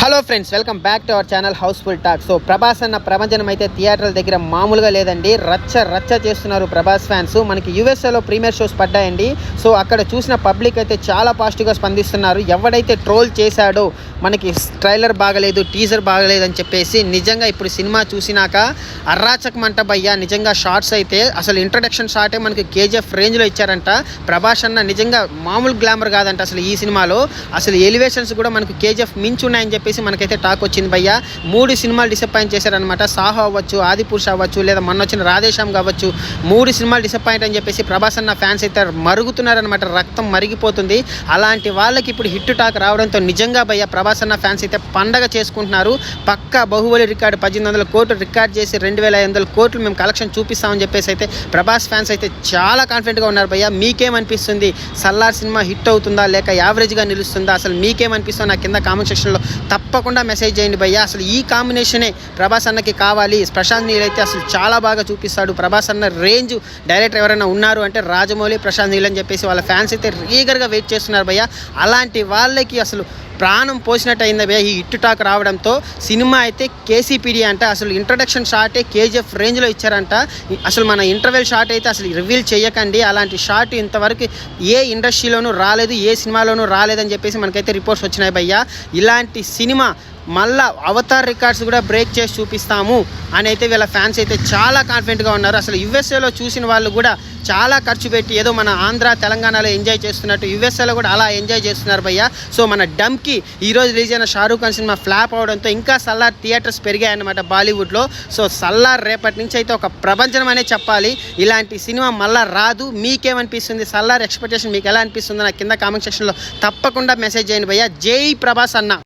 Hello friends welcome back to our channel housefull talk so Prabhas అన్న ప్రపంచం అయితే థియేటర్ల దగ్గర మామూలుగా లేదండి. రచ్చ రచ్చ చేస్తున్నారు ప్రభాస్ ఫ్యాన్స్ మనకి యూఎస్ఏలో ప్రీమియర్ షోస్ పడ్డాయండి. సో అక్కడ చూసిన పబ్లిక్ అయితే చాలా పాజిటివ్గా స్పందిస్తున్నారు. ఎవడైతే ట్రోల్ చేశాడో మనకి ట్రైలర్ బాగలేదు టీజర్ బాగలేదు అని చెప్పేసి నిజంగా ఇప్పుడు సినిమా చూసినాక అర్రాచకమంట భయ్యా నిజంగా షార్ట్స్ అయితే. అసలు ఇంట్రడక్షన్ షాటే మనకి కేజీఎఫ్ రేంజ్లో ఇచ్చారంట. ప్రభాస్ అన్న నిజంగా మామూలు గ్లామర్ కాదంట అసలు ఈ సినిమాలో. అసలు ఎలివేషన్స్ కూడా మనకు కేజీఎఫ్ మించి ఉన్నాయని చెప్పి చెప్పేసి మనకైతే టాక్ వచ్చింది భయ్య. మూడు సినిమాలు డిసప్పాయింట్ చేశారనమాట సాహో అవ్వచ్చు ఆదిపురుష్ అవ్వచ్చు లేదా మొన్న వచ్చిన రాధేశ్యామ్ కావచ్చు. మూడు సినిమాలు డిసప్పాయింట్ అని చెప్పేసి ప్రభాస్ అన్న ఫ్యాన్స్ అయితే మరుగుతున్నారనమాట రక్తం మరిగిపోతుంది. అలాంటి వాళ్ళకి ఇప్పుడు హిట్ టాక్ రావడంతో నిజంగా భయ్య ప్రభాస్ అన్న ఫ్యాన్స్ అయితే పండగ చేసుకుంటున్నారు. పక్క బాహుబలి రికార్డు పద్దెనిమిది వందల కోట్లు రికార్డ్ చేసి రెండు వేల ఐదు వందల కోట్లు మేము కలెక్షన్ చూపిస్తామని చెప్పేసి అయితే ప్రభాస్ ఫ్యాన్స్ అయితే చాలా కాన్ఫిడెంట్గా ఉన్నారు భయ్య. మీకేమనిపిస్తుంది? సల్లార్ సినిమా హిట్ అవుతుందా? లేక యావరేజ్గా నిలుస్తుందా? అసలు మీకేమనిపిస్తుందో? నా కింద కామెంట్ సెక్షన్లో తప్పకుండా మెసేజ్ చేయండి భయ్య. అసలు ఈ కాంబినేషనే ప్రభాస్ అన్నకి కావాలి. ప్రశాంత్ నీల్ అయితే అసలు చాలా బాగా చూపిస్తాడు. ప్రభాస్ అన్న రేంజ్ డైరెక్టర్ ఎవరైనా ఉన్నారు అంటే రాజమౌళి ప్రశాంత్ నీల్ అని చెప్పేసి వాళ్ళ ఫ్యాన్స్ అయితే రీగర్గా వెయిట్ చేస్తున్నారు భయ్య. అలాంటి వాళ్ళకి అసలు ప్రాణం పోసినట్టు అయింది ఈ ఇట్టు టాక్ రావడంతో. సినిమా అయితే కేసీపీడి అంట అసలు ఇంట్రడక్షన్ షాటే కేజీఎఫ్ రేంజ్లో ఇచ్చారంట. అసలు మన ఇంటర్వెల్ షాట్ అయితే అసలు రివీల్ చేయకండి అలాంటి షాట్ ఇంతవరకు ఏ ఇండస్ట్రీలోనూ రాలేదు ఏ సినిమాలోనూ రాలేదని చెప్పేసి మనకైతే రిపోర్ట్స్ వచ్చినాయి భయ్యా. ఇలాంటి సినిమా మళ్ళా అవతార్ రికార్డ్స్ కూడా బ్రేక్ చేసి చూపిస్తాము అని అయితే వీళ్ళ ఫ్యాన్స్ అయితే చాలా కాన్ఫిడెంట్గా ఉన్నారు. అసలు యుఎస్ఏలో చూసిన వాళ్ళు కూడా చాలా ఖర్చు పెట్టి ఏదో మన ఆంధ్ర తెలంగాణలో ఎంజాయ్ చేస్తున్నట్టు యుఎస్ఏలో కూడా అలా ఎంజాయ్ చేస్తున్నారు భయ్య. సో మన డమ్కి ఈరోజు రిలీజ్ అయిన షారూఖ్ ఖాన్ సినిమా ఫ్లాప్ అవడంతో ఇంకా సల్లార్ థియేటర్స్ పెరిగాయన్నమాట బాలీవుడ్లో. సో సల్లార్ రేపటి నుంచి అయితే ఒక ప్రపంచం అనే చెప్పాలి. ఇలాంటి సినిమా మళ్ళా రాదు. మీకేమనిపిస్తుంది? సల్లార్ ఎక్స్పెక్టేషన్ మీకు ఎలా అనిపిస్తుంది నా కింద కామెంట్ సెక్షన్లో తప్పకుండా మెసేజ్ చేయండి భయ్య. జై ప్రభాస్ అన్న.